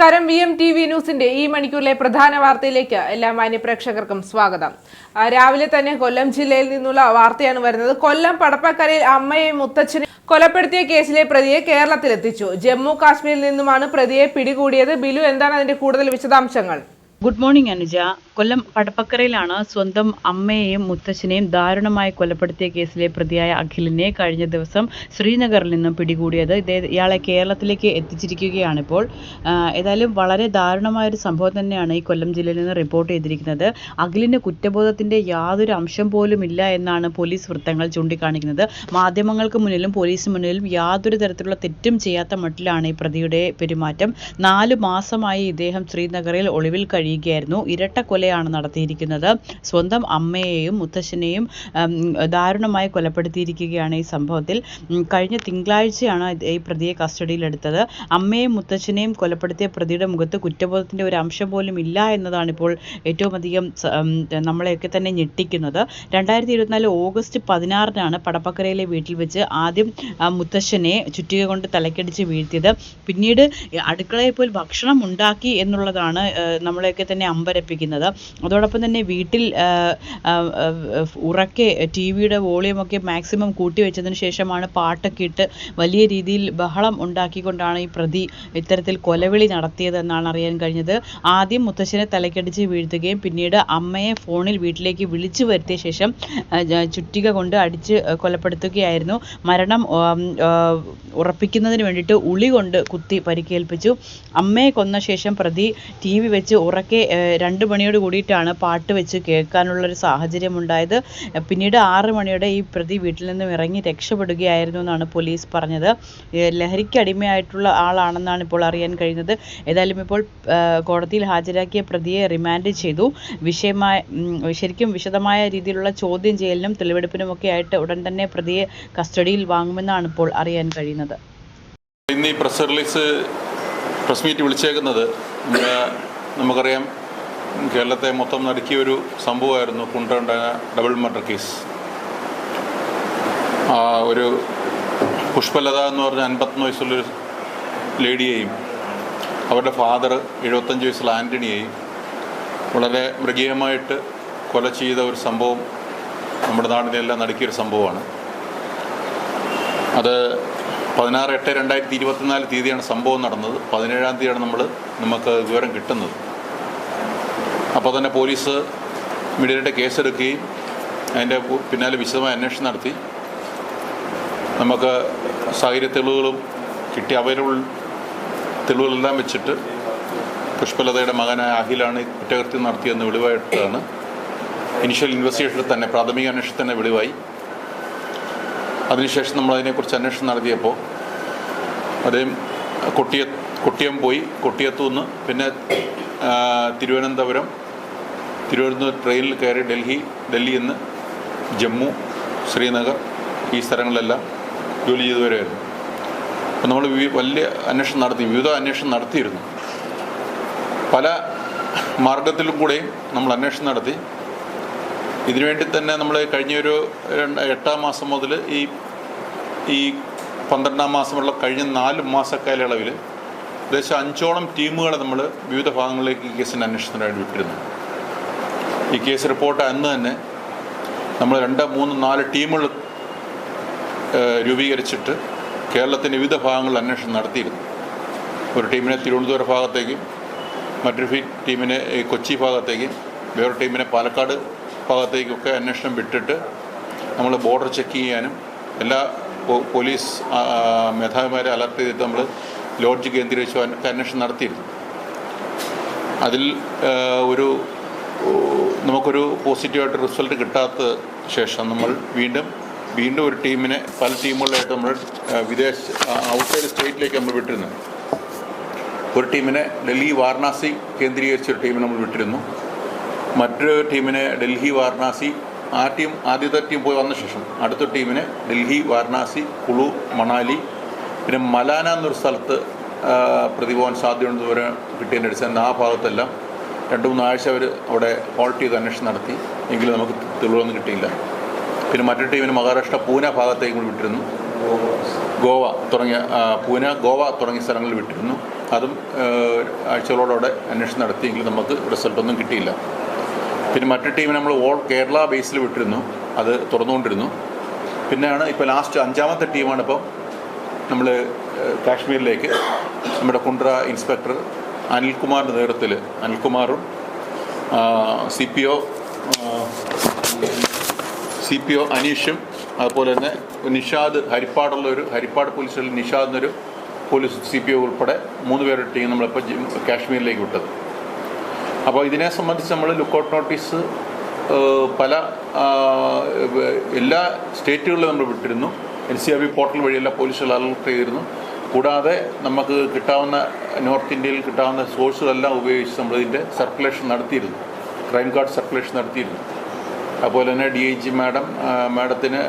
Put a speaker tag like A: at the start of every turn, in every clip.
A: നമസ്കാരം. V M T V ന്യൂസിന്റെ ഈ മണിക്കൂറിലെ പ്രധാന വാർത്തയിലേക്ക് എല്ലാ മാന്യപ്രേക്ഷകർക്കും സ്വാഗതം. രാവിലെ തന്നെ കൊല്ലം ജില്ലയിൽ നിന്നുള്ള വാർത്തയാണ് വരുന്നത്. കൊല്ലം പടപ്പക്കരയിൽ അമ്മയെ മുത്തച്ഛനെ കൊലപ്പെടുത്തിയ കേസിലെ പ്രതിയെ കേരളത്തിലെത്തിച്ചു. ജമ്മു കാശ്മീരിൽ നിന്നുമാണ് പ്രതിയെ പിടികൂടിയത്. ബിലു എന്താണ് അതിന്റെ കൂടുതൽ വിശദാംശങ്ങൾ?
B: Good morning Anuja. കൊല്ലം കടപ്പക്കരയിലാണ് സ്വന്തം അമ്മയെയും മുത്തശ്ശനെയും ദാരുണമായി കൊലപ്പെടുത്തിയ കേസിലെ പ്രതിയായ അഖിലിനെ കഴിഞ്ഞ ദിവസം ശ്രീനഗറിൽ നിന്നും പിടികൂടിയത്. ഇയാളെ കേരളത്തിലേക്ക് എത്തിച്ചിരിക്കുകയാണ് ഇപ്പോൾ. ഏതായാലും വളരെ ദാരുണമായ ഒരു സംഭവം തന്നെയാണ് ഈ കൊല്ലം ജില്ലയിൽ നിന്ന് റിപ്പോർട്ട് ചെയ്തിരിക്കുന്നത്. അഖിലിന് കുറ്റബോധത്തിന്റെ യാതൊരു അംശം പോലും ഇല്ല എന്നാണ് പോലീസ് വൃത്തങ്ങൾ ചൂണ്ടിക്കാണിക്കുന്നത്. മാധ്യമങ്ങൾക്ക് മുന്നിലും പോലീസിന് മുന്നിലും യാതൊരു തരത്തിലുള്ള തെറ്റും ചെയ്യാത്ത മട്ടിലാണ് ഈ പ്രതിയുടെ പെരുമാറ്റം. നാല് മാസമായി ഇദ്ദേഹം ശ്രീനഗറിൽ ഒളിവിൽ കഴിയുകയായിരുന്നു ഇരട്ട കൊലയാണ് നടത്തിയിരിക്കുന്നത്. സ്വന്തം അമ്മയെയും മുത്തശ്ശനെയും ദാരുണമായി കൊലപ്പെടുത്തിയിരിക്കുകയാണ് ഈ സംഭവത്തിൽ. കഴിഞ്ഞ തിങ്കളാഴ്ചയാണ് ഈ പ്രതിയെ കസ്റ്റഡിയിലെടുത്തത് അമ്മയെയും മുത്തശ്ശനെയും കൊലപ്പെടുത്തിയ പ്രതിയുടെ മുഖത്ത് കുറ്റബോധത്തിന്റെ ഒരു അംശം പോലും ഇല്ല എന്നതാണ് ഇപ്പോൾ ഏറ്റവും അധികം നമ്മളെയൊക്കെ തന്നെ ഞെട്ടിക്കുന്നത്. രണ്ടായിരത്തി ഇരുപത്തിനാല് ഓഗസ്റ്റ് പതിനാറിനാണ് പടപ്പക്കരയിലെ വീട്ടിൽ വെച്ച് ആദ്യം മുത്തശ്ശനെ ചുറ്റിക കൊണ്ട് തലക്കടിച്ച് വീഴ്ത്തിയത്. പിന്നീട് അടുക്കളയിൽ പോയി ഭക്ഷണം ഉണ്ടാക്കി എന്നുള്ളതാണ് ആ, നമ്മളെയൊക്കെ തന്നെ അമ്പരപ്പിക്കുന്നത്. അതോടൊപ്പം തന്നെ വീട്ടിൽ ഉറക്കെ ടി വിയുടെ വോളിയമൊക്കെ മാക്സിമം കൂട്ടി വെച്ചതിന് ശേഷമാണ് പാട്ടൊക്കെ ഇട്ട് വലിയ രീതിയിൽ ബഹളം ഉണ്ടാക്കിക്കൊണ്ടാണ് ഈ പ്രതി ഇത്തരത്തിൽ കൊലവിളി നടത്തിയത് എന്നാണ് അറിയാൻ കഴിഞ്ഞത്. ആദ്യം മുത്തശ്ശനെ തലക്കടിച്ച് വീഴ്ത്തുകയും പിന്നീട് അമ്മയെ ഫോണിൽ വീട്ടിലേക്ക് വിളിച്ചു വരുത്തിയ ശേഷം ചുറ്റിക കൊണ്ട് അടിച്ച് കൊലപ്പെടുത്തുകയായിരുന്നു. മരണം ഉറപ്പിക്കുന്നതിന് വേണ്ടിയിട്ട് ഉളി കൊണ്ട് കുത്തി പരിക്കേൽപ്പിച്ചു. അമ്മയെ കൊന്ന ശേഷം പ്രതി ടി വി വെച്ച് ഉറക്കെ ആ, രണ്ട് മണിയോട് കൂടിയിട്ടാണ് പാട്ട് വെച്ച് കേൾക്കാനുള്ളൊരു സാഹചര്യം ഉണ്ടായത് പിന്നീട് ആറ് മണിയോടെ ഈ പ്രതി വീട്ടിൽ നിന്നും ഇറങ്ങി രക്ഷപ്പെടുകയായിരുന്നു എന്നാണ് പോലീസ് പറഞ്ഞത്. ലഹരിക്ക് അടിമയായിട്ടുള്ള ആളാണെന്നാണ് ഇപ്പോൾ അറിയാൻ കഴിഞ്ഞത് ഏതായാലും ഇപ്പോൾ കോടതിയിൽ ഹാജരാക്കിയ പ്രതിയെ റിമാൻഡ് ചെയ്തു. വിഷയമായ ശരിക്കും വിശദമായ രീതിയിലുള്ള ചോദ്യം ചെയ്യലിനും തെളിവെടുപ്പിനുമൊക്കെ ആയിട്ട് ഉടൻ തന്നെ പ്രതിയെ കസ്റ്റഡിയിൽ വാങ്ങുമെന്നാണ് ഇപ്പോൾ അറിയാൻ കഴിയുന്നത്.
C: ഇന്ന് ഈ പ്രസ് റിലീസ് പ്രസ് മീറ്റ് വിളിച്ചേക്കുന്നത് നമുക്കറിയാം കേരളത്തെ മൊത്തം നടുക്കിയ ഒരു സംഭവമായിരുന്നു കുണ്ടണ്ട ഡബിൾ മർഡർ കേസ്. ആ ഒരു പുഷ്പലത എന്ന് പറഞ്ഞ അൻപത്തൊന്ന് വയസ്സുള്ളൊരു ലേഡിയെയും അവരുടെ ഫാദർ എഴുപത്തഞ്ച് വയസ്സുള്ള ആന്റണിയെയും വളരെ മൃഗീയമായിട്ട് കൊല ചെയ്ത ഒരു സംഭവം നമ്മുടെ നാടിനെല്ലാം നടുക്കിയൊരു സംഭവമാണ്. അത് പതിനാറ് എട്ട് രണ്ടായിരത്തി ഇരുപത്തിനാല് തീയതിയാണ് സംഭവം നടന്നത്. പതിനേഴാം തീയതിയാണ് നമ്മൾ നമുക്ക് വിവരം കിട്ടുന്നത്. അപ്പോൾ തന്നെ പോലീസ് മീഡിയയുടെ കേസെടുക്കുകയും അതിന്റെ പിന്നാലെ വിശദമായ അന്വേഷണം നടത്തി. നമുക്ക് സാഹചര്യ തെളിവുകളും കിട്ടി അവൈലബിൾ തെളിവുകളെല്ലാം വെച്ചിട്ട് പുഷ്പലതയുടെ മകനായ അഖിലാണ് കുറ്റകൃത്യം നടത്തിയെന്ന് വെളിവായിട്ടാണ്. ഇനിഷ്യൽ ഇൻവെസ്റ്റിഗേഷനിൽ തന്നെ പ്രാഥമിക അന്വേഷണത്തിൽ തന്നെ വെളിവായി. അതിനുശേഷം നമ്മൾ അതിനെക്കുറിച്ച് അന്വേഷണം നടത്തിയപ്പോൾ അദ്ദേഹം കൊട്ടിയ കൊട്ടിയം പോയി കൊട്ടിയത്തു നിന്ന് പിന്നെ തിരുവനന്തപുരം തിരുവനന്തപുരം ട്രെയിനിൽ കയറി ഡൽഹി ഡൽഹിയിൽ നിന്ന് ജമ്മു ശ്രീനഗർ ഈ സ്ഥലങ്ങളിലെല്ലാം ജോലി ചെയ്തവരായിരുന്നു. അപ്പം നമ്മൾ വലിയ അന്വേഷണം നടത്തി വിവിധ അന്വേഷണം നടത്തിയിരുന്നു. പല മാർഗത്തിലും കൂടെയും നമ്മൾ അന്വേഷണം നടത്തി. ഇതിനുവേണ്ടി തന്നെ നമ്മൾ കഴിഞ്ഞൊരു എട്ടാം മാസം മുതൽ ഈ ഈ പന്ത്രണ്ടാം മാസമുള്ള കഴിഞ്ഞ നാല് മാസക്കാലയളവിൽ ഏകദേശം അഞ്ചോളം ടീമുകളെ നമ്മൾ വിവിധ ഭാഗങ്ങളിലേക്ക് ഈ കേസിന്റെ അന്വേഷണത്തിനായിട്ട് വിട്ടിരുന്നു. ഈ കേസ് റിപ്പോർട്ട് അന്ന് തന്നെ നമ്മൾ രണ്ട് മൂന്ന് നാല് ടീമുകൾ രൂപീകരിച്ചിട്ട് കേരളത്തിന്റെ വിവിധ ഭാഗങ്ങളിൽ അന്വേഷണം നടത്തിയിരുന്നു. ഒരു ടീമിനെ തിരുവനന്തപുരം ഭാഗത്തേക്കും മറ്റൊരു ടീമിനെ കൊച്ചി ഭാഗത്തേക്കും വേറൊരു ടീമിനെ പാലക്കാട് ഭാഗത്തേക്കൊക്കെ അന്വേഷണം വിട്ടിട്ട് നമ്മൾ ബോർഡർ ചെക്ക് ചെയ്യാനും എല്ലാ പോലീസ് മേധാവിമാരെ അലർട്ട് ചെയ്തിട്ട് നമ്മൾ ലോഡ്ജ് കേന്ദ്രീകരിച്ച് അന്വ- അന്വേഷണം നടത്തിയിരുന്നു. അതിൽ ഒരു നമുക്കൊരു പോസിറ്റീവായിട്ട് റിസൾട്ട് കിട്ടാത്ത ശേഷം നമ്മൾ വീണ്ടും വീണ്ടും ഒരു ടീമിനെ പല ടീമുകളിലായിട്ട് നമ്മൾ വിദേശ ഔട്ട്സൈഡ് സ്റ്റേറ്റിലേക്ക് നമ്മൾ വിട്ടിരുന്നു. ഒരു ടീമിനെ ഡൽഹി വാരണാസി കേന്ദ്രീകരിച്ച ഒരു ടീമിനെ നമ്മൾ വിട്ടിരുന്നു. മറ്റൊരു ടീമിനെ ഡൽഹി വാരണാസി ആ ടീം ആദ്യത്തെ ടീം പോയി വന്ന ശേഷം അടുത്ത ടീമിനെ ഡൽഹി വാരണാസി കുളു മണാലി പിന്നെ മലാന എന്നൊരു സ്ഥലത്ത് പ്രതി പ്രതിപോകാൻ സാധ്യതയുണ്ട് വരെ കിട്ടിയതിന്റെ അടിസ്ഥാനത്തിൽ ആ ഭാഗത്തെല്ലാം രണ്ട് മൂന്ന് ആഴ്ച അവർ അവിടെ ഹോൾട്ട് ചെയ്ത് അന്വേഷണം നടത്തി. എങ്കിലും നമുക്ക് തെളിവൊന്നും കിട്ടിയില്ല. പിന്നെ മറ്റൊരു ടീമിന് മഹാരാഷ്ട്ര പൂന ഭാഗത്തേക്ക് കൂടി വിട്ടിരുന്നു. ഗോവ തുടങ്ങിയ പൂനെ ഗോവ തുടങ്ങിയ സ്ഥലങ്ങളിൽ വിട്ടിരുന്നു. അതും ആഴ്ചകളോടെ ആഴ്ചകളോടെ അന്വേഷണം നടത്തിയെങ്കിലും നമുക്ക് റിസൾട്ടൊന്നും കിട്ടിയില്ല. പിന്നെ മറ്റു ടീമിനെ നമ്മൾ ഓൾ കേരള ബേസിൽ വിട്ടിരുന്നു. അത് തുറന്നുകൊണ്ടിരുന്നു. പിന്നെയാണ് ഇപ്പോൾ ലാസ്റ്റ് അഞ്ചാമത്തെ ടീമാണ് ഇപ്പോൾ നമ്മൾ കാശ്മീരിലേക്ക്. നമ്മുടെ കുണ്ട്ര ഇൻസ്പെക്ടർ അനിൽകുമാറിന്റെ നേതൃത്വത്തിൽ അനിൽകുമാറും C P O C P O അനീഷും അതുപോലെ തന്നെ നിഷാദ് ഹരിപ്പാടുള്ള ഒരു ഹരിപ്പാട് പോലീസ് സ്റ്റേഷനിൽ നിഷാദ് എന്നൊരു പോലീസ് സി പി ഒ ഉൾപ്പെടെ മൂന്ന് പേരുടെ ടീം നമ്മളിപ്പോൾ കാശ്മീരിലേക്ക് വിട്ടത്. അപ്പോൾ ഇതിനെ സംബന്ധിച്ച് നമ്മൾ ലുക്കൗട്ട് നോട്ടീസ് പല എല്ലാ സ്റ്റേറ്റുകളിലും നമ്മൾ വിട്ടിരുന്നു. N C R B portal വഴിയെല്ലാം പോലീസുകൾ അലർട്ട് ചെയ്തിരുന്നു. കൂടാതെ നമുക്ക് കിട്ടാവുന്ന നോർത്ത് ഇന്ത്യയിൽ കിട്ടാവുന്ന സോഴ്സുകളെല്ലാം ഉപയോഗിച്ച് നമ്മളിതിന്റെ സർക്കുലേഷൻ നടത്തിയിരുന്നു. ക്രൈം കാർഡ് സർക്കുലേഷൻ നടത്തിയിരുന്നു. അതുപോലെ തന്നെ ഡി ഐ ജി മാഡം മാഡത്തിന്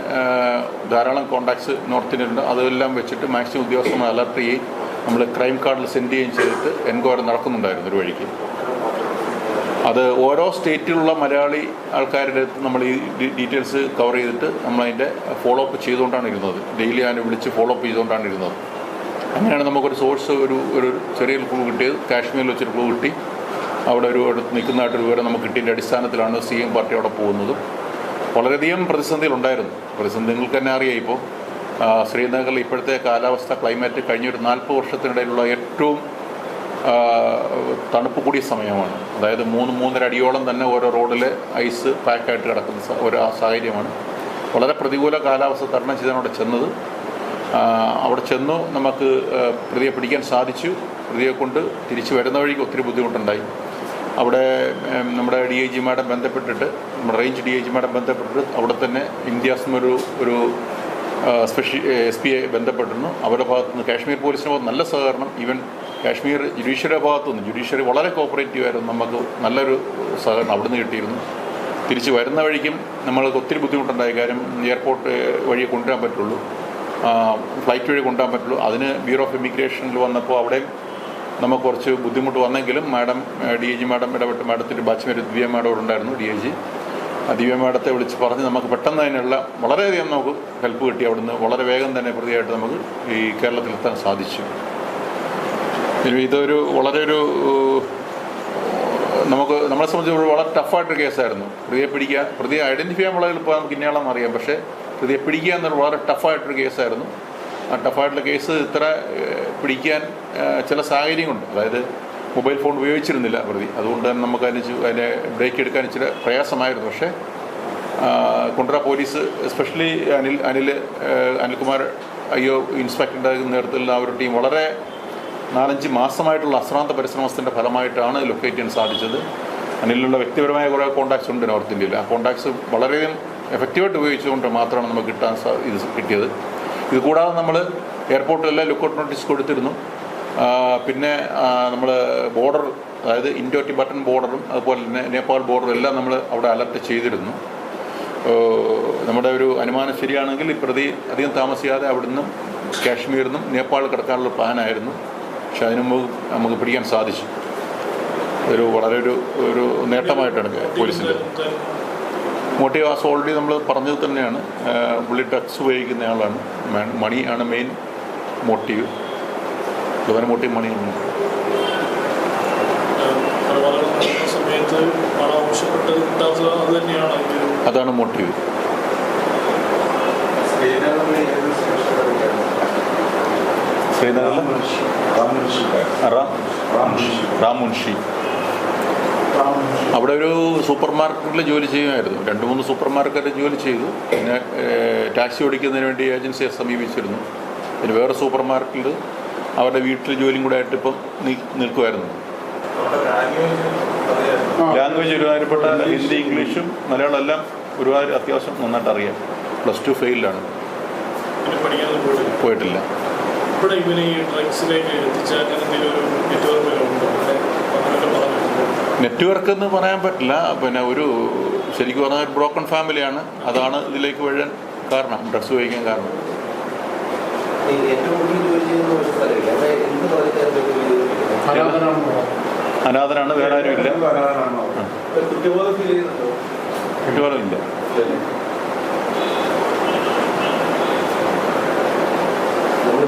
C: ധാരാളം കോണ്ടാക്ട്സ് നോർത്ത് ഇന്ത്യയിലുണ്ട് അതെല്ലാം വെച്ചിട്ട് മാക്സിമം ഉദ്യോഗസ്ഥന്മാർ അലർട്ട് ചെയ്യുകയും നമ്മൾ ക്രൈം കാർഡിൽ സെൻഡ് ചെയ്യുകയും ചെയ്തിട്ട് എൻക്വയറി നടക്കുന്നുണ്ടായിരുന്നു ഒരു വഴിക്ക്. അത് ഓരോ സ്റ്റേറ്റിലുള്ള മലയാളി ആൾക്കാരുടെ അടുത്ത് നമ്മൾ ഈ ഡീറ്റെയിൽസ് കവർ ചെയ്തിട്ട് നമ്മളതിന്റെ ഫോളോ അപ്പ് ചെയ്തുകൊണ്ടാണ് ഇരുന്നത്. ഡെയിലി അതിനെ വിളിച്ച് ഫോളോ അപ്പ് ചെയ്തുകൊണ്ടാണ് ഇരുന്നത്. അങ്ങനെയാണ് നമുക്കൊരു സോഴ്സ് ഒരു ഒരു ചെറിയൊരു ക്ലൂ കിട്ടിയത്. കാശ്മീരിൽ വെച്ചൊരു ക്ലൂ കിട്ടി. അവിടെ ഒരു അടുത്ത് നിൽക്കുന്നതായിട്ടൊരു വിവരം നമുക്ക് കിട്ടിയതിന്റെ അടിസ്ഥാനത്തിലാണ് സി എം പാർട്ടി അവിടെ പോകുന്നതും. വളരെയധികം പ്രതിസന്ധികളുണ്ടായിരുന്നു പ്രതിസന്ധി നിങ്ങൾക്ക് തന്നെ അറിയാം ഇപ്പോൾ. ശ്രീനഗറിൽ ഇപ്പോഴത്തെ കാലാവസ്ഥ ക്ലൈമറ്റ് കഴിഞ്ഞൊരു നാൽപ്പത് വർഷത്തിനിടയിലുള്ള ഏറ്റവും തണുപ്പ് കൂടിയ സമയമാണ്. അതായത് മൂന്ന് മൂന്നര അടിയോളം തന്നെ ഓരോ റോഡിൽ ഐസ് പാക്കായിട്ട് കിടക്കുന്ന ഒരു സാഹചര്യമാണ്. വളരെ പ്രതികൂല കാലാവസ്ഥ തരണം ചെയ്താണ് അവിടെ ചെന്നത്. അവിടെ ചെന്നു നമുക്ക് പ്രതിയെ പിടിക്കാൻ സാധിച്ചു. പ്രതിയെ കൊണ്ട് തിരിച്ചു വരുന്ന വഴിക്ക് ഒത്തിരി ബുദ്ധിമുട്ടുണ്ടായി. അവിടെ നമ്മുടെ ഡി ഐ ജിമാരെ ബന്ധപ്പെട്ടിട്ട് നമ്മുടെ റേഞ്ച് ഡി ഐ ജിമാരെ ബന്ധപ്പെട്ടിട്ട് അവിടെ തന്നെ ഇന്ത്യാസ്മ ഒരു ഒരു സ്പെഷ്യൽ എസ് പി ഐ ബന്ധപ്പെട്ടിരുന്നു. അവരുടെ ഭാഗത്തുനിന്ന് കാശ്മീർ പോലീസിന് നല്ല സഹകരണം. ഈവൻ കാശ്മീർ ജുഡീഷ്യറിയുടെ ഭാഗത്തു നിന്ന് ജുഡീഷ്യറി വളരെ കോപ്പറേറ്റീവ് ആയിരുന്നു. നമുക്ക് നല്ലൊരു സഹകരണം അവിടുന്ന് കിട്ടിയിരുന്നു. തിരിച്ച് വരുന്ന വഴിക്കും നമ്മൾക്ക് ഒത്തിരി ബുദ്ധിമുട്ടുണ്ടായി. കാര്യം എയർപോർട്ട് വഴി കൊണ്ടുവരാൻ പറ്റുള്ളൂ. ഫ്ലൈറ്റ് വഴി കൊണ്ടുപോകാൻ പറ്റുള്ളൂ. അതിന് ബ്യൂറോ ഓഫ് ഇമിഗ്രേഷനിൽ വന്നപ്പോൾ അവിടെയും നമുക്ക് കുറച്ച് ബുദ്ധിമുട്ട് വന്നെങ്കിലും madam D I G madam ഇടപെട്ട് മാഡത്തിന്റെ ബാച്ച്മേറ്റ് ദിവ്യ മാഡം ഉണ്ടായിരുന്നു ഡി ഐ ജി ദിവ്യ മാഡത്തെ വിളിച്ച് പറഞ്ഞ് നമുക്ക് പെട്ടെന്ന് അതിനുള്ള വളരെയധികം നമുക്ക് ഹെൽപ്പ് കിട്ടി അവിടുന്ന്. വളരെ വേഗം തന്നെ പ്രതിയായിട്ട് നമുക്ക് ഈ കേരളത്തിലെത്താൻ സാധിച്ചു. ഇതൊരു വളരെ ഒരു നമുക്ക് നമ്മളെ സംബന്ധിച്ച് വളരെ ടഫായിട്ടൊരു കേസായിരുന്നു. പ്രതിയെ പിടിക്കുക പ്രതിയെ ഐഡന്റിഫൈ ചെയ്യാൻ വളരെ എളുപ്പം നമുക്ക് ഇന്നയാളെന്ന് അറിയാം. പക്ഷേ പ്രതിയെ പിടിക്കുക എന്നൊരു വളരെ ടഫായിട്ടൊരു കേസായിരുന്നു. ആ ടഫായിട്ടുള്ള കേസ് ഇത്ര പിടിക്കാൻ ചില സാഹചര്യങ്ങളുണ്ട്. അതായത് മൊബൈൽ ഫോൺ ഉപയോഗിച്ചിരുന്നില്ല പ്രതി. അതുകൊണ്ട് തന്നെ നമുക്ക് അതിന് അതിനെ ബ്രേക്ക് എടുക്കാൻ ഇച്ചിരി പ്രയാസമായിരുന്നു. പക്ഷേ കുണ്ട്ര പോലീസ് എസ്പെഷ്യലി അനിൽ അനിൽ അനിൽകുമാർ അയ്യോ ഇൻസ്പെക്ടറുടെ നേതൃത്വത്തിലുള്ള ആ ഒരു ടീം വളരെ നാലഞ്ച് മാസമായിട്ടുള്ള അശ്രാന്ത പരിശ്രമത്തിന്റെ ഫലമായിട്ടാണ് ലൊക്കേറ്റ് ചെയ്യാൻ സാധിച്ചത്. അതിലുള്ള വ്യക്തിപരമായ കുറേ കോൺടാക്ട്സ് ഉണ്ട് നോർത്ത് ഇന്ത്യയിൽ ആ കോൺടാക്ട്സ് വളരെയധികം എഫക്റ്റീവായിട്ട് ഉപയോഗിച്ചുകൊണ്ട് മാത്രമാണ് നമുക്ക് കിട്ടാൻ ഇത് കിട്ടിയത്. ഇത് കൂടാതെ നമ്മൾ എയർപോർട്ടിലെല്ലാം ലുക്കൗട്ട് നോട്ടീസ് കൊടുത്തിരുന്നു പിന്നെ നമ്മൾ ബോർഡർ അതായത് ഇൻഡോ ടിബറ്റൻ ബോർഡറും അതുപോലെ തന്നെ നേപ്പാൾ ബോർഡറും എല്ലാം നമ്മൾ അവിടെ അലർട്ട് ചെയ്തിരുന്നു. നമ്മുടെ ഒരു അനുമാനം ശരിയാണെങ്കിൽ പ്രതി അധികം താമസിയാതെ അവിടുന്ന് കാശ്മീരിൽ നിന്നും നേപ്പാൾ കിടക്കാനുള്ള പ്ലാനായിരുന്നു പക്ഷെ അതിനു മുമ്പ് നമുക്ക് പിടിക്കാൻ സാധിച്ചു. ഒരു വളരെ ഒരു ഒരു നേട്ടമായിട്ടാണ് പോലീസിന്റെ. മോട്ടീവ് ആസ് ഓൾറെഡി നമ്മൾ പറഞ്ഞത് തന്നെയാണ്. പുള്ളി ഡ്രഗ്സ് ഉപയോഗിക്കുന്ന ആളാണ്. മ- മണി ആണ് മെയിൻ മോട്ടീവ്. പ്രധാന മോട്ടീവ് മണിയാണ്
D: അതാണ് നടക്കുന്ന സമയത്ത് പണം ആവശ്യപ്പെട്ട് കിട്ടാത്തത് അത് തന്നെയാണ് ഈ ഒരു
C: അതാണ് മോട്ടീവ് ശ്രീനഗറിൽ റാം. മുൻഷി അവിടെ ഒരു സൂപ്പർ മാർക്കറ്റിൽ ജോലി ചെയ്യുമായിരുന്നു. രണ്ട് മൂന്ന് സൂപ്പർ മാർക്കറ്റിൽ ജോലി ചെയ്തു. പിന്നെ ടാക്സി ഓടിക്കുന്നതിന് വേണ്ടി ഏജൻസിയെ സമീപിച്ചിരുന്നു. പിന്നെ വേറെ സൂപ്പർ മാർക്കറ്റിൽ അവരുടെ വീട്ടിൽ ജോലിയും കൂടെ ആയിട്ട് ഇപ്പം നീ നിൽക്കുമായിരുന്നു ലാംഗ്വേജ് ഒരുമാതിരിപ്പെട്ട ഹിന്ദി ഇംഗ്ലീഷും മലയാളം എല്ലാം ഒരുപാട് അത്യാവശ്യം നന്നായിട്ട് അറിയാം. പ്ലസ് ടു ഫെയിലാണ്
D: പോയിട്ടില്ല. ഇവിടെ ഇവന് ഈ ഡ്രഗ്സിലേക്ക് എത്തിച്ച അങ്ങനെ എന്തെങ്കിലും ഒരു നെറ്റ്വർക്ക് ഉണ്ടോ?
C: നെറ്റ്വർക്ക് എന്ന് പറയാൻ പറ്റില്ല. പിന്നെ ഒരു ശരിക്കും പറഞ്ഞാൽ ഒരു ബ്രോക്കൺ ഫാമിലിയാണ് അതാണ് ഇതിലേക്ക് വഴൻ കാരണം ഡ്രഗ്സ് ഉപയോഗിക്കാൻ കാരണം. അനാഥനാണ് വേറെ ആരും ഇല്ല
E: ഒരു കുറ്റബോധം ഫീൽ ചെയ്യുന്നുണ്ടോ
C: കുറ്റവാളില്ല
E: നമ്മളിപ്പോ
D: ഈ-
E: പ്രതിയുമായിട്ട് നമ്മൾ എത്ര ദിവസമായി ഇപ്പോ
C: ഏതാ
E: വെച്ചിട്ട്
F: ഇന്ന് രാവിലെ ഇന്ന് രാവിലെ
C: ഇന്ന് രാവിലെ എത്തിച്ചേ ഉള്ളൂ
E: ഇപ്പൊ നമ്മൾ ഒരുമിച്ച് ആ ടൈം തന്നെ ഉണ്ടാകാതെ ഏതെങ്കിലും സമയത്ത് എന്തെങ്കിലും ഒരു പെട്രോളിന്റെ എന്തെങ്കിലും ഒരു
C: ഇല്ല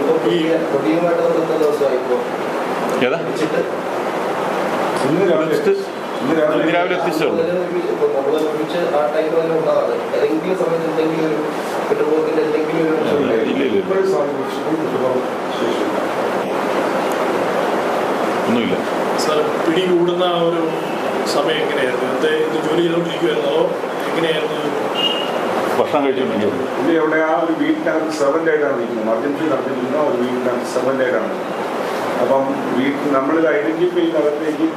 C: ഒന്നുമില്ല.
D: സാർ പിടി കൂടുന്ന ആ ഒരു സമയം എങ്ങനെയായിരുന്നു? ഇത് ജോലി ചെയ്തുകൊണ്ടിരിക്കുമായിരുന്നോ എങ്ങനെയായിരുന്നു?
C: ഭക്ഷണം കഴിച്ചുണ്ടെങ്കിൽ
F: പുള്ളി അവിടെ ആ ഒരു വീട്ടിനകത്ത് സെവന്റ് ആയിട്ടാണ് നിൽക്കുന്നത്. അർജന്റീന നടത്തിയിരിക്കുന്ന ഒരു വീട്ടിനകത്ത് സെവന്റ് ആയിട്ടാണ് അപ്പം വീട്ടിൽ നമ്മളിത് ഐഡന്റിഫൈ ചെയ്ത് അകത്തേക്ക്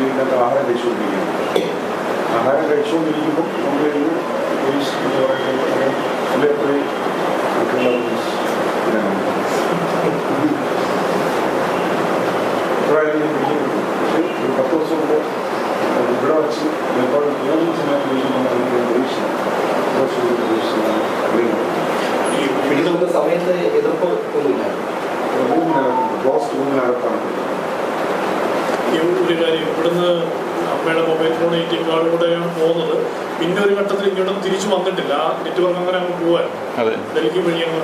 F: വീട്ടിനകത്ത് ആഹാരം കഴിച്ചുകൊണ്ടിരിക്കുന്നു. ആഹാരം കഴിച്ചുകൊണ്ടിരിക്കുമ്പോൾ നമ്മൾ പത്ത് ദിവസം മുമ്പ് ഇവിടെ വച്ച് നേപ്പാൾ ഏതെങ്കിലും സമയത്ത്
E: ഈ പിടി കൂടുന്ന സമയത്ത് എതിർപ്പ് ഒന്നുമില്ല
F: ക്ലോസ് റൂമിനകത്താണ്
D: ഈ ഒരു കാര്യം ഇവിടുന്ന് അമ്മയുടെ mobile phone A T M card കൂടെയാണ് പോകുന്നത്. പിന്നെ ഒരു ഘട്ടത്തിൽ ഇങ്ങോട്ടും തിരിച്ചു വന്നിട്ടില്ല. ആ നെറ്റ്വർക്ക് അങ്ങനെ അങ്ങ് പോവാൻ
C: അതെ.
D: ഡൽഹി വഴി അങ്ങ്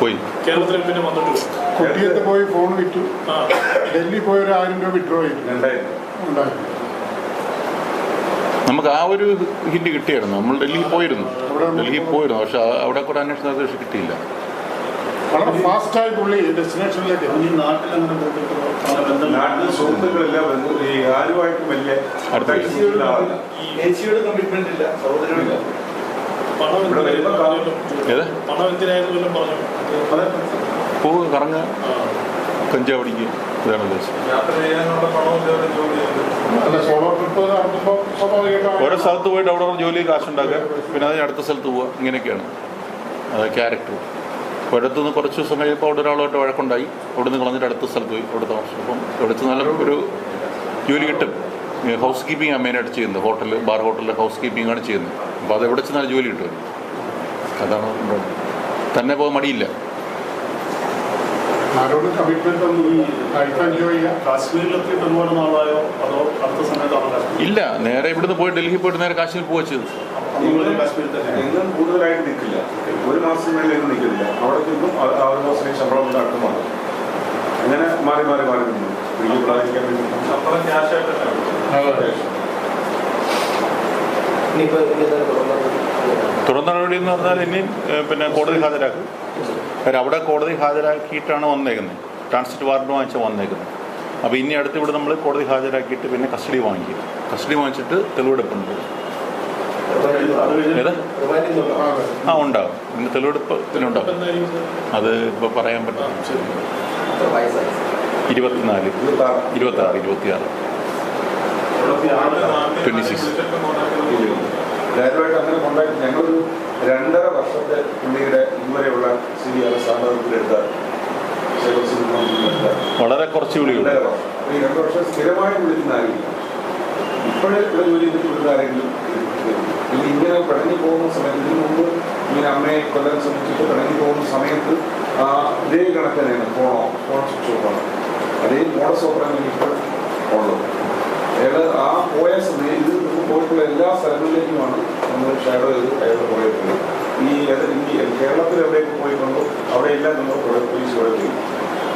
C: പോയി.
D: കേരളത്തിൽ പിന്നെ വന്നിട്ടില്ല
G: കൊട്ടിയത്ത് പോയി ഫോൺ വിറ്റു.
D: ആ.
G: ഡൽഹി പോയി ഒരു ആയിരം രൂപ വിഡ്രോ ചെയ്തു.
F: രണ്ടായിരം.
G: ഉണ്ടായി
C: നമുക്ക് ആ ഒരു ഹിന്റ് കിട്ടിയായിരുന്നു. നമ്മൾ ഡൽഹിയിൽ പോയിരുന്നു. ഡൽഹിയിൽ പോയിരുന്നു. പക്ഷെ അവിടെ കൂടെ അന്വേഷണം അത് കിട്ടിയില്ല.
G: വളരെ ഫാസ്റ്റായി പുള്ളി ഡെസ്റ്റിനേഷനിലേക്ക് എത്തി.
F: നാട്ടിൽ സുഹൃത്തുക്കളെല്ലാം ബന്ധു ഈ ആരുമായിട്ടും വലിയ
E: കമ്മിറ്റ്മെന്റ് ഇല്ല. സഹോദരനില്ല
D: പണം എന്തിനായിരുന്നു
C: ഏത്?
D: പണം
C: ഇതാണ് ഉദ്ദേശം ഓരോ സ്ഥലത്ത് പോയിട്ട് അവിടെ ജോലി കാശുണ്ടാക്കുക. പിന്നെ അതിന് അടുത്ത സ്ഥലത്ത് പോവുക. ഇങ്ങനെയൊക്കെയാണ്. ക്യാരക്ടർ ഒരിടത്തുനിന്ന് കുറച്ച് ദിവസം കഴിയുമ്പോൾ അവിടെ ഒരാളുമായിട്ട് വഴക്കുണ്ടായി. അവിടെ നിന്ന് കളഞ്ഞിട്ട് അടുത്ത സ്ഥലത്ത് പോയി അവിടെ താമസിച്ചു അപ്പം അവിടുത്തെ നല്ല ഒരു ജോലി കിട്ടും. ഹൗസ് കീപ്പിംഗ് ആണ് മെയിനായിട്ട് ചെയ്യുന്നത്. ഹോട്ടൽ ബാർ ഹോട്ടലിൽ ഹൗസ് കീപ്പിംഗ് ആണ് ചെയ്യുന്നത്. അപ്പോൾ അത് എവിടെ നല്ല ജോലി കിട്ടും അതാണ് തന്നെ പോകാൻ മടിയില്ല.
G: ആരോട് കമ്മിറ്റ്മെന്റ് ഒന്നും ചെയ്യാം
H: കാശ്മീരിലെത്തിയിട്ട് ഒരുപാട് നാളായോ അതോ അടുത്ത സമയത്താണോ
C: ഇല്ല നേരെ ഇവിടുന്ന് പോയി ഡൽഹി പോയിട്ട് നേരെ കാശ്മീർ പോവാ ചെയ്തു
H: കാശ്മീരിൽ
F: കൂടുതലായിട്ട് നിൽക്കില്ല. ഒരു മാസം മേലെ നിൽക്കില്ല. അവിടെ നിന്നും ആറ് ശമ്പളം അങ്ങനെ മാറി മാറി നിന്നു. വേണ്ടി.
H: ശമ്പളം ക്യാഷ്
C: നടപടി? എന്ന് പറഞ്ഞാൽ ഇനി പിന്നെ കോടതി ഹാജരാക്കും. അവിടെ കോടതി ഹാജരാക്കിയിട്ടാണ് വന്നേക്കുന്നത്. ട്രാൻസിറ്റ് വാറണ്ട് വാങ്ങിച്ച വന്നേക്കുന്നത്. അപ്പോൾ ഇനി അടുത്ത് ഇവിടെ നമ്മൾ കോടതി ഹാജരാക്കിയിട്ട് പിന്നെ കസ്റ്റഡി വാങ്ങിക്കും. കസ്റ്റഡി വാങ്ങിച്ചിട്ട് തെളിവെടുപ്പുണ്ട്. ഏത്? ആ ഉണ്ടാവും. പിന്നെ തെളിവെടുപ്പ് പിന്നെ ഉണ്ടാവും.
D: എന്തായിരിക്കും സാർ?
C: അത് ഇപ്പോൾ പറയാൻ പറ്റും
E: ഇരുപത്തിനാല് ഇരുപത്തി
C: ഇരുപത്തിനാല്
F: ഇരുപത്താറ്
C: ഇരുപത്തിയാറ് ട്വന്റി സിക്സ്
F: ഞങ്ങളൊരു രണ്ടര വർഷത്തെ പുള്ളിയുടെ ഇതുവരെയുള്ള സ്ഥിതിയാണ് സാധാരണത്തിലെടുത്ത
C: വളരെ കുറച്ച് വിളിയുള്ളൂ
F: രണ്ടു വർഷം. അപ്പൊ ഈ രണ്ട് വർഷം സ്ഥിരമായി വിളിക്കുന്ന ആരെങ്കിലും ഇപ്പോഴേ ഇവിടെ ജോലി ചെയ്തിട്ടുള്ള ആരെങ്കിലും ഇനി ഇങ്ങനെ പിടങ്ങി പോകുന്ന സമയത്ത് ഇതിനു മുമ്പ് ഇങ്ങനെ അമ്മയെ കൊല്ലാൻ ശ്രമിച്ചിട്ട് പിടങ്ങി പോകുന്ന സമയത്ത് ആ ഇതേ കണക്ക് തന്നെയാണ് ഫോണോ ഫോൺ സ്വിച്ച് ഓഫ് ആണ്. അതേ മോഡസ് ഓപ്പറാണ് ഇപ്പോൾ ഉള്ളത്. അയാൾ ആ പോയ സമയം ഇത് പോയിട്ടുള്ള എല്ലാ സ്ഥലങ്ങളിലേക്കുമാണ് നമ്മൾ ഷാഡോ ചെയ്ത് അയാൾ പോയിട്ടുള്ളത് ഈ ഇന്ത്യ കേരളത്തിൽ എവിടെയൊക്കെ പോയിട്ടുണ്ടോ അവിടെയെല്ലാം നമ്മൾ പോലീസ് പോയി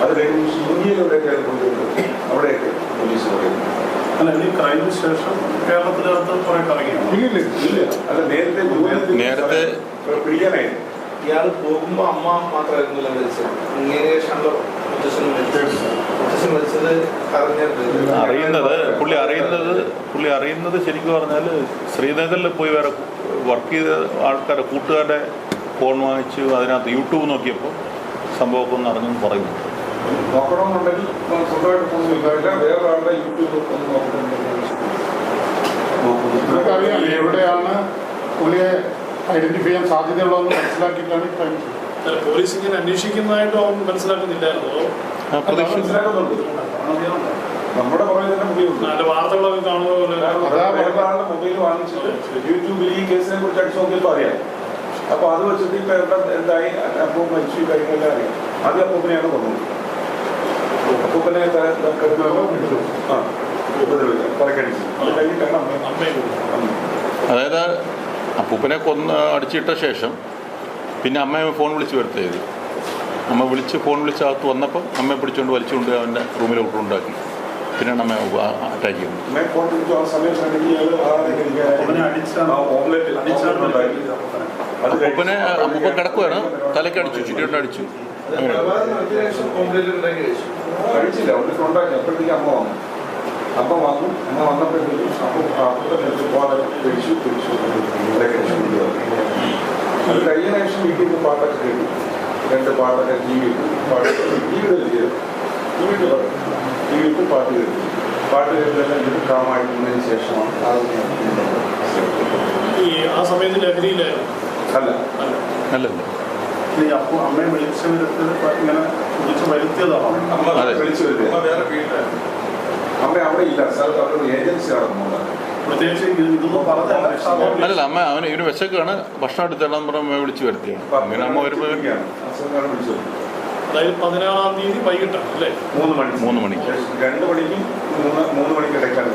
F: അത് കഴിഞ്ഞ് ഇന്ത്യയിൽ എവിടെയൊക്കെ അയാൾ പോയിട്ടുണ്ട് അവിടെയൊക്കെ പോലീസ് കൂടെ
H: അല്ല ഈ ക്രൈമിന് ശേഷം കേരളത്തിനകത്ത് കുറെ കറങ്ങി
G: ഇല്ല
F: ഇല്ല. അല്ല നേരത്തെ
C: നേരത്തെ-
F: പിടിക്കാനായിരുന്നു.
E: ഇയാൾ പോകുമ്പോ അമ്മ മാത്രമായിരുന്നില്ല മരിച്ചത്. ഇങ്ങനെ ശേഷമാണല്ലോ
C: അറിയുന്നത് പുള്ളി അറിയുന്നത് പുള്ളി അറിയുന്നത് ശരിക്കും പറഞ്ഞാൽ ശ്രീനഗറിൽ പോയി വേറെ വർക്ക് ചെയ്ത ആൾക്കാരുടെ കൂട്ടുകാരുടെ ഫോൺ വാങ്ങിച്ചു അതിനകത്ത് യൂട്യൂബ് നോക്കിയപ്പോൾ സംഭവമൊക്കെ ഒന്ന് അറിഞ്ഞെന്ന് പറയുന്നു.
F: നോക്കണമെന്നുണ്ടെങ്കിൽ നമുക്ക് സ്വന്തമായിട്ട് പോകുന്നില്ല വേറെ ആളുടെ യൂട്യൂബ് ഒന്ന് നോക്കുന്നുണ്ട്
G: നമുക്കറിയാം എവിടെയാണ് പുള്ളിയെ ഐഡന്റിഫൈ ചെയ്യാൻ സാധ്യതയുള്ളതെന്ന് മനസ്സിലാക്കിയിട്ടാണ് crime ചെയ്തത്.
D: പോലീസ് ഇങ്ങനെ അന്വേഷിക്കുന്നതായിട്ടോ അവൻ മനസ്സിലാക്കുന്നില്ലായിരുന്നോ
F: മനസ്സിലാക്കുന്നുണ്ട്. നമ്മുടെ പുറകെ തന്നെ പുള്ളിയുണ്ട്
D: നല്ല വാർത്തകളൊക്കെ കാണുന്ന
F: മൊബൈൽ വാങ്ങിച്ചിട്ട് യൂട്യൂബിൽ ഈ കേസിനെ കുറിച്ച് അടിച്ചു നോക്കിയപ്പോൾ അറിയാം. അപ്പൊ അത് വെച്ചിട്ട് ഈ എന്താ എന്തായി? അപ്പോൾ മരിച്ചു കാര്യങ്ങളെല്ലാം അറിയാം. അത് അപ്പൂപ്പനെയാണ് കൊന്നത്. അപ്പൂപ്പനെ ആ ഉപദ്രവിച്ചു തലക്കടിച്ചു അത് കഴിഞ്ഞിട്ടാണ് അമ്മ
D: അമ്മയും കൂടി.
C: അതായത് അപ്പൂപ്പനെ കൊന്ന് അടിച്ചിട്ട ശേഷം പിന്നെ അമ്മയെ ഫോൺ വിളിച്ച് വരുത്തിയത്. അമ്മ വിളിച്ച് ഫോൺ വിളിച്ച് അകത്ത് വന്നപ്പോൾ അമ്മയെ പിടിച്ചുകൊണ്ട് വലിച്ചുകൊണ്ട് അവന്റെ റൂമിൽ ഉണ്ടാക്കി പിന്നെയാണ് അമ്മ അറ്റാക്ക് ചെയ്യുന്നത് അപ്പൂപ്പനെ അപ്പൂപ്പൻ കിടക്കുവാണ്. തലയ്ക്ക് അടിച്ചു ചുറ്റിട്ട് അടിച്ചു. അങ്ങനെ
F: അമ്മ വന്നു. അമ്മ വന്നപ്പോഴത്തേക്കും അപ്പം അപ്പത്തെ പാട്ട് പിടിച്ചു പിടിച്ചു അത് കഴിഞ്ഞ ശേഷം വീട്ടിൽ നിന്ന് പാട്ടൊക്കെ കേട്ടു. രണ്ട് പാട്ടൊക്കെ ടി വി പാട്ട് ടി വിയിൽ ചെയ്തു ടി വിയിൽ പറയും ടി വിയിൽ പാട്ട് കേട്ടു. പാട്ട് കേട്ടിട്ടെല്ലാം ഇത് കാമായിട്ടുന്നതിന് ശേഷമാണ്.
D: ഈ ആ സമയത്ത് ലഹരിയിലായിരുന്നു
F: അല്ല.
D: അല്ല.
C: അല്ലല്ല
H: അമ്മയെ അപ്പൊ അമ്മയെ ഇങ്ങനെ വിളിച്ചു വരുത്തിയതാണോ?
F: അമ്മ. വിളിച്ചു വരിക അമ്മ അവിടെ ഇല്ല. സ്ഥലത്ത് അവിടെ ഒരു ഏജൻസി നടന്നു
H: പ്രത്യേകിച്ച് ഇത് ഇതൊന്നും
C: അല്ലല്ല അമ്മ അവന് ഇവന് വിശക്കാണ് ഭക്ഷണം എടുത്തേളാന്ന് പറഞ്ഞ അമ്മയെ വിളിച്ചു വരുത്തിയാണ് അങ്ങനെ അമ്മ വരുമ്പോൾ
D: അതായത് പതിനാറാം തീയതി വൈകിട്ടാണ് അല്ലേ?
F: മൂന്ന് മണി
C: മൂന്ന് മണിക്ക്.
F: രണ്ട് മണിക്കും മൂന്ന് മൂന്ന് മണിക്ക് ഇടയ്ക്കാണ്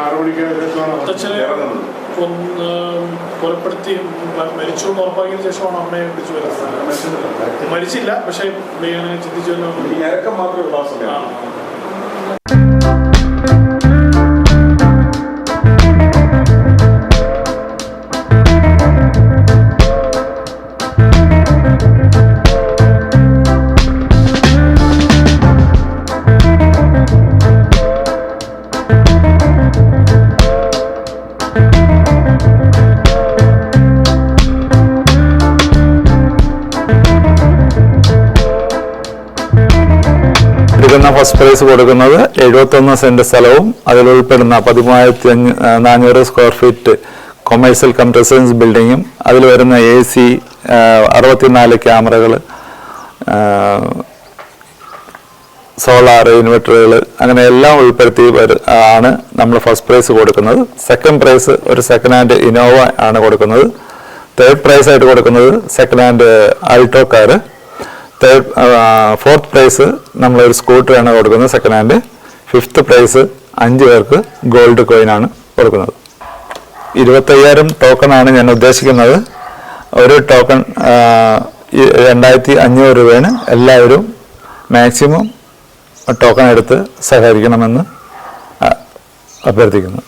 G: ആറു മണിക്ക്
F: ഇറങ്ങുന്നത്.
D: കൊന്ന് കൊലപ്പെടുത്തി മരിച്ചു എന്ന് ഉറപ്പാക്കിയതിനു ശേഷമാണ് അമ്മയെ വിളിച്ചു വരുന്നത്. മരിച്ചില്ല പക്ഷേ ചിന്തിച്ചു
F: മാത്രമേ
I: എടുക്കുന്ന ഫസ്റ്റ് പ്രൈസ് കൊടുക്കുന്നത് എഴുപത്തൊന്ന് സെന്റ് സ്ഥലവും അതിൽ ഉൾപ്പെടുന്ന പതിമൂവായിരത്തി അഞ്ഞൂ നാനൂറ് square feet commercial cum residence ബിൽഡിങ്ങും അതിൽ വരുന്ന എ സി അറുപത്തിനാല് ക്യാമറകൾ സോളാർ ഇൻവെർട്ടറുകൾ അങ്ങനെ എല്ലാം ഉൾപ്പെടുത്തി ആണ് നമ്മൾ ഫസ്റ്റ് പ്രൈസ് കൊടുക്കുന്നത്. സെക്കൻഡ് പ്രൈസ് ഒരു സെക്കൻഡ് ഹാൻഡ് ഇനോവ ആണ് കൊടുക്കുന്നത്. തേർഡ് പ്രൈസ് ആയിട്ട് കൊടുക്കുന്നത് second hand Alto car third fourth prize നമ്മളൊരു സ്കൂട്ടറാണ് കൊടുക്കുന്നത്. സെക്കൻഡ് ഹാൻഡ് ഫിഫ്ത്ത് പ്രൈസ് അഞ്ച് പേർക്ക് ഗോൾഡ് കോയിനാണ് കൊടുക്കുന്നത്. ഇരുപത്തയ്യായിരം ടോക്കണാണ് ഞാൻ ഉദ്ദേശിക്കുന്നത്. ഒരു ടോക്കൺ രണ്ടായിരത്തി അഞ്ഞൂറ് രൂപയാണ് എല്ലാവരും മാക്സിമം ടോക്കൺ എടുത്ത് സഹകരിക്കണമെന്ന് അഭ്യർത്ഥിക്കുന്നു.